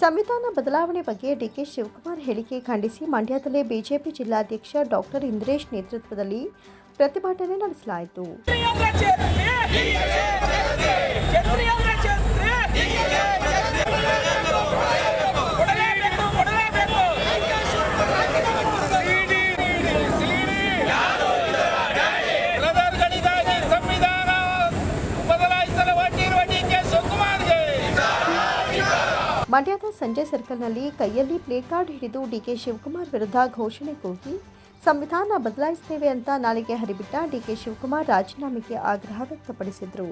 ಸಂವಿಧಾನ ಬದಲಾವಣೆ ಬಗ್ಗೆ ಡಿಕೆ ಶಿವಕುಮಾರ್ ಹೇಳಿಕೆ ಖಂಡಿಸಿ ಮಂಡ್ಯದಲ್ಲಿ ಬಿಜೆಪಿ ಜಿಲ್ಲಾಧ್ಯಕ್ಷ ಡಾಕ್ಟರ್ ಇಂದ್ರೇಶ್ ನೇತೃತ್ವದಲ್ಲಿ ಪ್ರತಿಭಟನೆ ನಡೆಸಲಾಯಿತು. ಮಂಡ್ಯದ ಸಂಜೆ ಸರ್ಕಲ್ನಲ್ಲಿ ಕೈಯಲ್ಲಿ ಪ್ಲೇ ಕಾರ್ಡ್ ಹಿಡಿದು ಡಿಕೆ ಶಿವಕುಮಾರ್ ವಿರುದ್ಧ ಘೋಷಣೆ ಕೂಗಿ, ಸಂವಿಧಾನ ಬದಲಾಯಿಸುತ್ತೇವೆ ಅಂತ ನಾಳೆಗೆ ಹರಿಬಿಟ್ಟ ಡಿಕೆ ಶಿವಕುಮಾರ್ ರಾಜೀನಾಮೆಗೆ ಆಗ್ರಹ ವ್ಯಕ್ತಪಡಿಸಿದರು.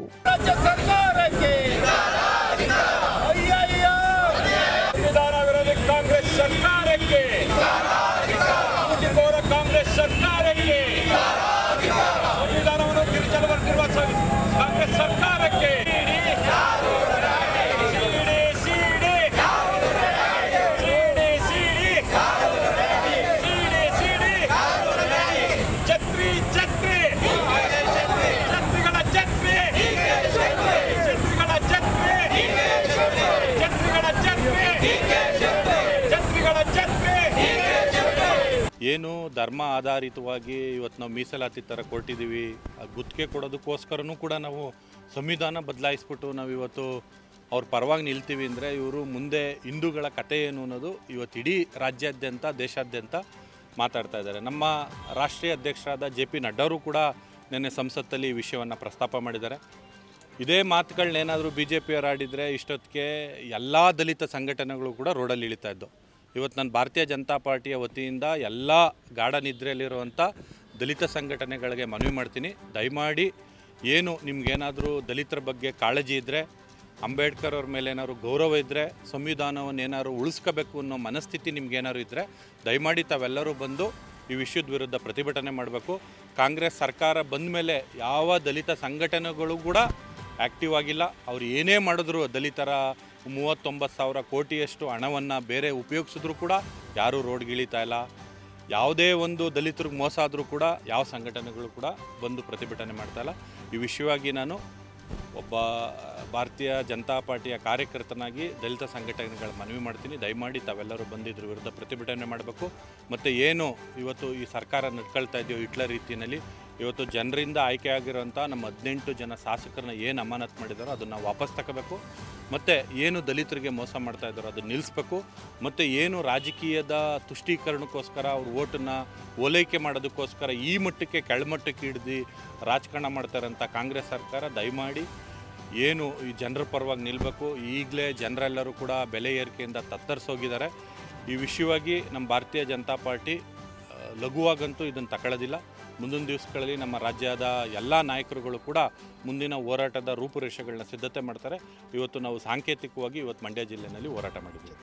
ಏನು ಧರ್ಮ ಆಧಾರಿತವಾಗಿ ಇವತ್ತು ನಾವು ಮೀಸಲಾತಿ ಥರ ಕೊಟ್ಟಿದ್ದೀವಿ, ಆ ಗುತ್ತಿಗೆ ಕೊಡೋದಕ್ಕೋಸ್ಕರನೂ ಕೂಡ ನಾವು ಸಂವಿಧಾನ ಬದಲಾಯಿಸ್ಬಿಟ್ಟು ನಾವು ಇವತ್ತು ಅವ್ರ ಪರವಾಗಿ ನಿಲ್ತೀವಿ ಅಂದರೆ ಇವರು ಮುಂದೆ ಹಿಂದೂಗಳ ಕತೆ ಏನು ಅನ್ನೋದು ಇವತ್ತು ಇಡೀ ರಾಜ್ಯಾದ್ಯಂತ, ದೇಶಾದ್ಯಂತ ಮಾತಾಡ್ತಾ ಇದ್ದಾರೆ. ನಮ್ಮ ರಾಷ್ಟ್ರೀಯ ಅಧ್ಯಕ್ಷರಾದ ಜೆ ಪಿ ನಡ್ಡಾರು ಕೂಡ ನಿನ್ನೆ ಸಂಸತ್ತಲ್ಲಿ ಈ ವಿಷಯವನ್ನು ಪ್ರಸ್ತಾಪ ಮಾಡಿದ್ದಾರೆ. ಇದೇ ಮಾತುಗಳನ್ನೇನಾದರೂ ಬಿ ಜೆ ಪಿಯವರು ಆಡಿದರೆ ಇಷ್ಟೊತ್ತಿಗೆ ಎಲ್ಲ ದಲಿತ ಸಂಘಟನೆಗಳು ಕೂಡ ರೋಡಲ್ಲಿ ಇಳಿತಾ ಇದ್ದು ಇವತ್ತು ನಾನು ಭಾರತೀಯ ಜನತಾ ಪಾರ್ಟಿಯ ವತಿಯಿಂದ ಎಲ್ಲ ಗಾಢ ನಿದ್ರೆಯಲ್ಲಿರುವಂಥ ದಲಿತ ಸಂಘಟನೆಗಳಿಗೆ ಮನವಿ ಮಾಡ್ತೀನಿ. ದಯಮಾಡಿ ಏನು ನಿಮ್ಗೇನಾದರೂ ದಲಿತರ ಬಗ್ಗೆ ಕಾಳಜಿ ಇದ್ದರೆ ಅಂಬೇಡ್ಕರ್ ಅವ್ರ ಮೇಲೆ ಏನಾದ್ರು ಗೌರವ ಇದ್ದರೆ ಸಂವಿಧಾನವನ್ನು ಏನಾದ್ರು ಉಳಿಸ್ಕೋಬೇಕು ಅನ್ನೋ ಮನಸ್ಥಿತಿ ನಿಮ್ಗೇನಾದ್ರು ಇದ್ದರೆ ದಯಮಾಡಿ ತಾವೆಲ್ಲರೂ ಬಂದು ಈ ವಿಷಯದ ವಿರುದ್ಧ ಪ್ರತಿಭಟನೆ ಮಾಡಬೇಕು. ಕಾಂಗ್ರೆಸ್ ಸರ್ಕಾರ ಬಂದ ಮೇಲೆ ಯಾವ ದಲಿತ ಸಂಘಟನೆಗಳು ಕೂಡ ಆ್ಯಕ್ಟಿವ್ ಆಗಿಲ್ಲ. ಅವ್ರು ಏನೇ ಮಾಡಿದ್ರು ದಲಿತರ ಮೂವತ್ತೊಂಬತ್ತು ಸಾವಿರ ಕೋಟಿಯಷ್ಟು ಹಣವನ್ನು ಬೇರೆ ಉಪಯೋಗಿಸಿದ್ರೂ ಕೂಡ ಯಾರೂ ರೋಡ್ಗಿಳಿತಾ ಇಲ್ಲ. ಯಾವುದೇ ಒಂದು ದಲಿತರಿಗೆ ಮೋಸ ಆದರೂ ಕೂಡ ಯಾವ ಸಂಘಟನೆಗಳು ಕೂಡ ಬಂದು ಪ್ರತಿಭಟನೆ ಮಾಡ್ತಾ ಇಲ್ಲ. ಈ ವಿಷಯವಾಗಿ ನಾನು ಒಬ್ಬ ಭಾರತೀಯ ಜನತಾ ಪಾರ್ಟಿಯ ಕಾರ್ಯಕರ್ತನಾಗಿ ದಲಿತ ಸಂಘಟನೆಗಳ ಮನವಿ ಮಾಡ್ತೀನಿ. ದಯಮಾಡಿ ತಾವೆಲ್ಲರೂ ಬಂದು ಇದ್ರ ವಿರುದ್ಧ ಪ್ರತಿಭಟನೆ ಮಾಡಬೇಕು. ಮತ್ತು ಏನು ಇವತ್ತು ಈ ಸರ್ಕಾರ ನಡ್ಕೊಳ್ತಾ ಇದೆಯೋ ಇಟ್ಲ ರೀತಿಯಲ್ಲಿ ಇವತ್ತು ಜನರಿಂದ ಆಯ್ಕೆಯಾಗಿರುವಂಥ ನಮ್ಮ ಹದಿನೆಂಟು ಜನ ಶಾಸಕರನ್ನ ಏನು ಅಮಾನತ್ ಮಾಡಿದಾರೋ ಅದನ್ನು ವಾಪಸ್ ತಗೋಬೇಕು. ಮತ್ತು ಏನು ದಲಿತರಿಗೆ ಮೋಸ ಮಾಡ್ತಾ ಇದ್ದಾರೋ ಅದನ್ನು ನಿಲ್ಲಿಸ್ಬೇಕು ಮತ್ತು ಏನು ರಾಜಕೀಯದ ತುಷ್ಟೀಕರಣಕ್ಕೋಸ್ಕರ ಅವ್ರ ಓಟನ್ನು ಓಲೈಕೆ ಮಾಡೋದಕ್ಕೋಸ್ಕರ ಈ ಮಟ್ಟಕ್ಕೆ ಕೆಳಮಟ್ಟಕ್ಕೆ ಹಿಡ್ದು ರಾಜಕಾರಣ ಮಾಡ್ತಾರಂಥ ಕಾಂಗ್ರೆಸ್ ಸರ್ಕಾರ, ದಯಮಾಡಿ ಏನು ಈ ಜನರ ಪರವಾಗಿ ನಿಲ್ಲಬೇಕು ಈಗಲೇ ಜನರೆಲ್ಲರೂ ಕೂಡ ಬೆಲೆ ಏರಿಕೆಯಿಂದ ತತ್ತರಿಸೋಗಿದ್ದಾರೆ. ಈ ವಿಷಯವಾಗಿ ನಮ್ಮ ಭಾರತೀಯ ಜನತಾ ಪಾರ್ಟಿ ಲಘುವಾಗಂತೂ ಇದನ್ನು ತಗೊಳ್ಳೋದಿಲ್ಲ ಮುಂದಿನ ದಿವಸಗಳಲ್ಲಿ ನಮ್ಮ ರಾಜ್ಯದ ಎಲ್ಲ ನಾಯಕರುಗಳು ಕೂಡ ಮುಂದಿನ ಹೋರಾಟದ ರೂಪುರೇಷೆಗಳನ್ನ ಸಿದ್ಧತೆ ಮಾಡ್ತಾರೆ. ಇವತ್ತು ನಾವು ಸಾಂಕೇತಿಕವಾಗಿ ಇವತ್ತು ಮಂಡ್ಯ ಜಿಲ್ಲೆಯಲ್ಲಿ ಹೋರಾಟ ಮಾಡಿದ್ದೀವಿ.